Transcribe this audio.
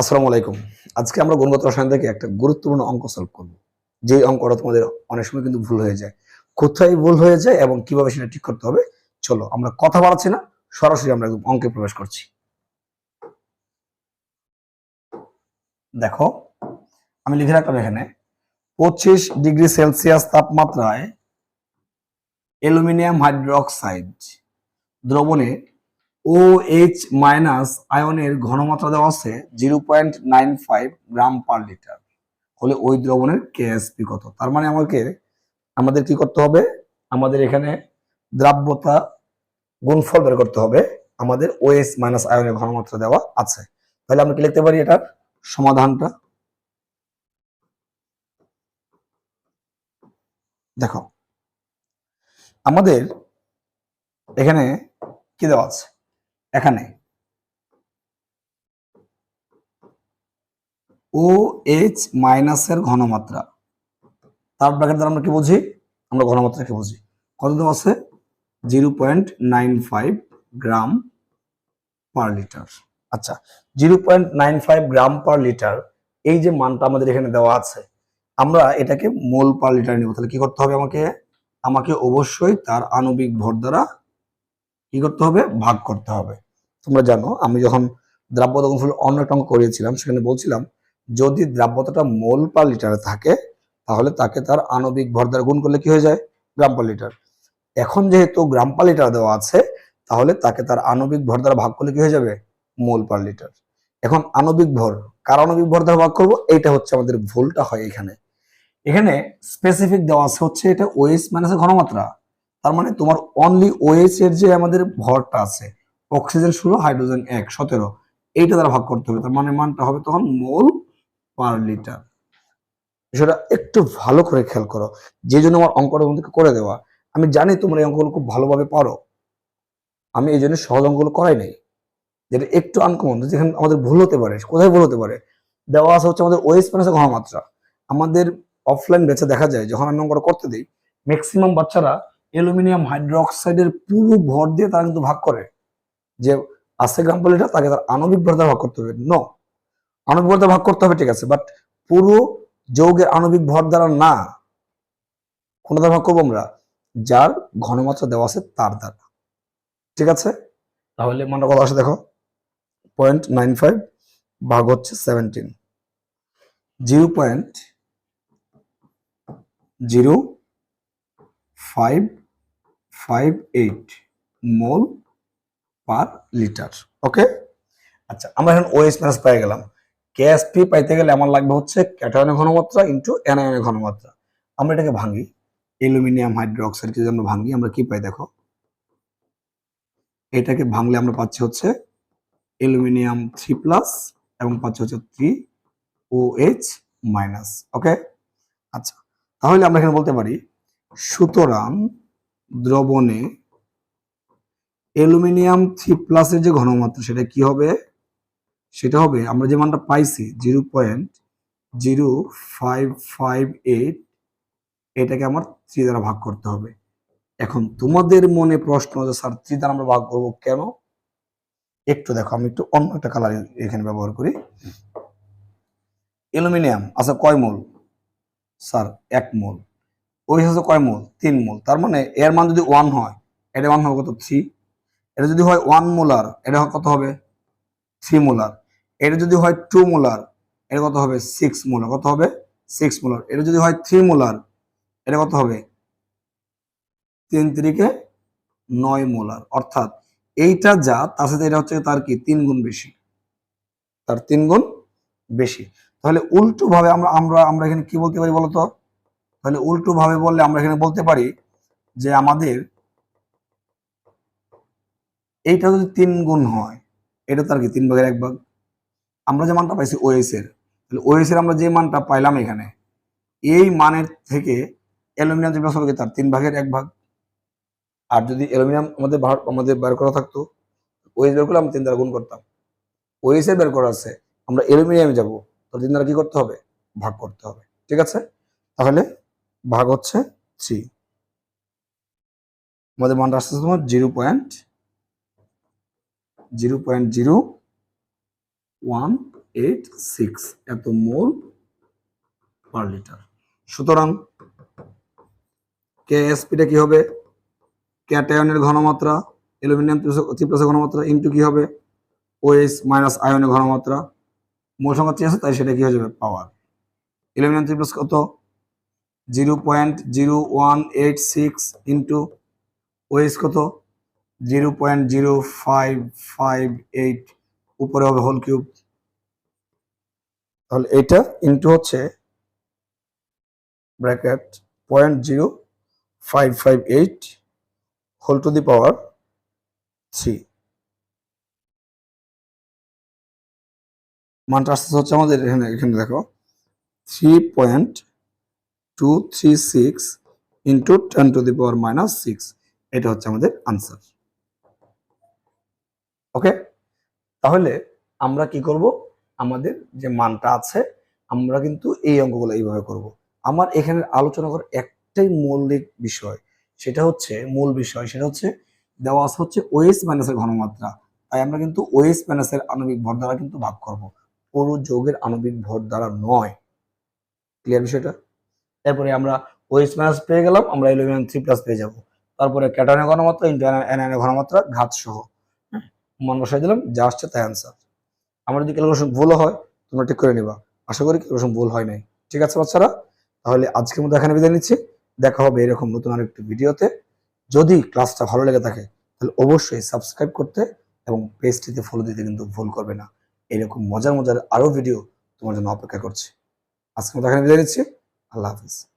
আসসালামু আলাইকুম। আজকে আমরা গুণগত রসায়ন থেকে একটা গুরুত্বপূর্ণ অঙ্ক সলভ করব। যে অঙ্কটা তোমাদের অনেক সময় কিন্তু ভুল হয়ে যায়। কোথায় ভুল হয়ে যায় এবং কীভাবে সেটা ঠিক করতে হবে, চলো আমরা কথা বাড়াচ্ছি না, সরাসরি আমরা একদম অঙ্কে প্রবেশ করছি। দেখো, আমি লিখে রাখলাম এখানে, পঁচিশ ডিগ্রি সেলসিয়াস তাপমাত্রায় অ্যালুমিনিয়াম হাইড্রোক্সাইড দ্রবণে ও এইচ মাইনাস আয়নের ঘনমাত্রা দেওয়া আছে zero point nine five gram per litre হলে ওই দ্রবণের কেএসপি কত? তার মানে আমাকে, আমাদের কি করতে হবে? আমাদের এখানে দ্রাব্যতা গুণফল বের করতে হবে। আমাদের ওএস মাইনাস আয়নের ঘনমাত্রা দেওয়া আছে। তাহলে আমরা কি লিখতে পারি এটার? সমাধানটা? দেখো, আমাদের এখানে কি দেওয়া আছে? এখানে। ও এইচ মাইনাসের ঘনমাত্রা। তার ব্র্যাকেট দ্বারা আমরা কি বুঝি? আমরা ঘনমাত্রা কি বুঝি। কত দেওয়া আছে? Zero point nine five gram per litre আচ্ছা zero point nine five gram per litre এই যে মানটা আমাদের এখানে দেওয়া আছে, আমরা এটাকে মোল পার লিটার নিব। তাহলে কি করতে হবে আমাকে? আমাকে অবশ্যই তার আণবিক ভর দ্বারা কি করতে হবে? ভাগ করতে হবে। তোমরা জানো, আমি যখন দ্রাব্যতা গুণফল অন্য একটা অঙ্ক করিয়েছিলাম, সেখানে বলছিলাম, যদি দ্রাব্যতাটা মোল পার লিটারে থাকে, তাহলে তাকে তার আণবিক ভর দ্বারা গুণ করলে কি হয়ে যায়? Gram per litre. এখন যেহেতু গ্রাম পার লিটার দেওয়া আছে, তাহলে তাকে তার আণবিক ভর দ্বারা ভাগ করলে কি হয়ে যাবে? Mole per litre. এখন আণবিক ভর, কার আণবিক ভর দ্বারা ভাগ করব? এইটা হচ্ছে আমাদের ভুলটা হয় এখানে। এখানে স্পেসিফিক দেওয়া আছে হচ্ছে এটা ওএস মাইনাসের ঘনমাত্রা। তার মানে তোমার অনলি ওএস এর যে আমাদের ভরটা আছে অক্সিজেন ষোলো হাইড্রোজেন এক, সতেরো, এইটা দ্বারা ভাগ করতে হবে। তার মানে মানটা হবে তখন মোল পার লিটার। বিষয়টা একটু ভালো করে খেয়াল করো। যে জন্য আমার অঙ্কটা তোমাদেরকে করে দেওয়া, আমি জানি তোমরা এই অঙ্কগুলো খুব ভালোভাবে পারো। আমি এই জন্য সহজ অঙ্কগুলো করাই নাই। যেটা একটু আনকমন যেখানে আমাদের ভুল হতে পারে, কোথায় ভুল হতে পারে, দেওয়া আছে হচ্ছে আমাদের ওএস মাইনাসের ঘনমাত্রা। আমাদের অফলাইন বেচে দেখা যায়, যখন আমি অঙ্কটা করতে দিই ম্যাক্সিমাম বাচ্চারা অ্যালুমিনিয়াম হাইড্রোক্সাইডের পুরো ভর দিয়ে তারা কিন্তু ভাগ করে। যে আছে গ্রাম লিটার তাকে তার আণবিক ভর ভাগ করতে হবে। নো আণবিক ভর ভাগ করতে হবে, ঠিক আছে বাট পুরো যৌগের আণবিক ভর দ্বারা না কোন দ্বারা ভাগ করব আমরা? যার ঘনমাত্রা দেওয়া আছে তার দ্বারা। ঠিক আছে? তাহলে মানটা কত আসে দেখো? পয়েন্ট নাইন ফাইভ ভাগ হচ্ছে seventeen zero point zero five five eight mole per litre, okay? আচ্ছা আমরা এখন ওএস মাইনাস পেয়ে গেলাম। কেএসপি পাইতে গেলে আমার লাগবে হচ্ছে ক্যাটায়নের ঘনমাত্রা ইন্টু অ্যানায়নের ঘনমাত্রা। আমরা এটাকে ভাঙি। অ্যালুমিনিয়াম, হাইড্রোক্সাইড যদি আমরা ভাঙি, আমরা কি পাই দেখো? এটাকে ভাঙলে আমরা পাচ্ছি হচ্ছে অ্যালুমিনিয়াম থ্রি প্লাস এবং পাচ্ছি হচ্ছে three O H minus okay? আচ্ছা তাহলে আমরা এখানে বলতে পারি সুতরাং দ্রবণে অ্যালুমিনিয়াম থ্রি প্লাসের যে ঘনমাত্রা, সেটা কি হবে? সেটা হবে, আমরা যে মানটা পাইছি, zero point zero five five eight, এটাকে আমার থ্রি দ্বারা ভাগ করতে হবে। এখন তোমাদের মনে প্রশ্ন যে স্যার, থ্রি দ্বারা আমরা ভাগ করব কেন? একটু দেখো, আমি একটু অন্য একটা কালার এখানে ব্যবহার করি। অ্যালুমিনিয়াম আচ্ছা কয় মোল? স্যার, এক মোল। ওই হচ্ছে কয় মোল? তিন মোল। তার মানে এর মান যদি ওয়ান হয়, এটা ওয়ান হবে কত? থ্রি এটা যদি হয় ওয়ান মোলার এটা কত হবে? থ্রি মোলার এটা যদি হয় টু মোলার এটা কত হবে? সিক্স মোলার কত হবে? সিক্স মোলার এটা যদি হয় থ্রি মোলার এটা কত হবে? তিন তিরিকে নয় মোলার অর্থাৎ এইটা যা, তার সাথে এটা হচ্ছে তার কি? তিন গুণ বেশি। তার তিন গুণ বেশি। তাহলে উল্টো ভাবে আমরা আমরা আমরা এখানে কি বলতে পারি বলতো? তাহলে উল্টো ভাবে বললে আমরা এখানে বলতে পারি যে আমাদের এইটা যদি তিন গুণ হয়, এটা তার কি? তিন ভাগের এক ভাগ। আমরা যে মানটা পাইছি ওএস এর, তাহলে ওএস এর আমরা যে মানটা পাইলাম এখানে, এই মানের থেকে অ্যালুমিনিয়াম যে হবে তার তিন ভাগের এক ভাগ। আর যদি অ্যালুমিনিয়াম আমাদের আমাদের বের করা থাকতো ওএস বের করলে আমরা তিন দ্বারা গুণ করতাম। এর বের করা আছে, আমরা অ্যালুমিনিয়ামে যাব তো তিন দ্বারা কি করতে হবে? ভাগ করতে হবে। ঠিক আছে? তাহলে ভাগ হচ্ছে থ্রি আমাদের মানটা আসছে তোমার zero point zero point zero one eight six এত মোল পার লিটার সুতরাং কেএসপিটা কি হবে? ক্যাটায়নের ঘনমাত্রা অ্যালুমিনিয়াম থ্রি ঘনমাত্রা ইন্টু কি হবে? ওএস মাইনাস আয়নের ঘনমাত্রা, মোল সংখ্যা আছে, তাই সেটা কি হয়ে যাবে? পাওয়ার অ্যালুমিনিয়াম থ্রি কত? Zero point zero one eight six into O কত? Zero point zero five five eight উপরে হবে হোল কিউব। তাহলে এটা ইন্টু হচ্ছে bracket point zero five five eight whole to the power three. মানটা আসতে হচ্ছে আমাদের এখানে এখানে দেখো। Three point two three six into ten to the power minus six এটা হচ্ছে আমাদের আনসার ওকে তাহলে আমরা কি করব? আমাদের যে মানটা আছে, আমরা কিন্তু এই অঙ্কগুলো এইভাবে করব। আমার এখানে আলোচনা করার একটাই মৌলিক বিষয়, সেটা হচ্ছে মূল বিষয়, সেটা হচ্ছে দেওয়া আছে হচ্ছে ওএস মাইনাসের ঘনমাত্রা। তাই আমরা কিন্তু ওএস মাইনাসের আণবিক ভর দ্বারা কিন্তু ভাগ করব। পুরো যৌগের আণবিক ভর দ্বারা নয়। ক্লিয়ার বিষয়টা? এরপরে আমরা ওএস মাইনাস পেয়ে গেলাম আমরা ইলেভেন থ্রি প্লাস পেয়ে যাব। তারপরে ক্যাটায়নের ঘনমাত্রা ইন্টু অ্যানায়নের ঘনমাত্রা ঘাত সহ। হ্যাঁ, মান বসাই দিলাম যা আসছে তাই আনসার আমার যদি ক্যালকুলেশন ভুল হয় তোমরা ঠিক করে নিবা। আশা করি ক্যালকুলেশন ভুল হয় নাই। ঠিক আছে বাচ্চারা? তাহলে আজকের মতো এখানে বিদায় নিচ্ছি। দেখা হবে এরকম নতুন আরেকটি ভিডিওতে। যদি ক্লাসটা ভালো লেগে থাকে তাহলে অবশ্যই সাবস্ক্রাইব করতে এবং পেজটিতে ফলো দিতে কিন্তু ভুল করবে না। এরকম মজার মজার আরও ভিডিও তোমার জন্য অপেক্ষা করছে। আজকের মতো এখানে বিদায় নিচ্ছি। আল্লাহ হাফিজ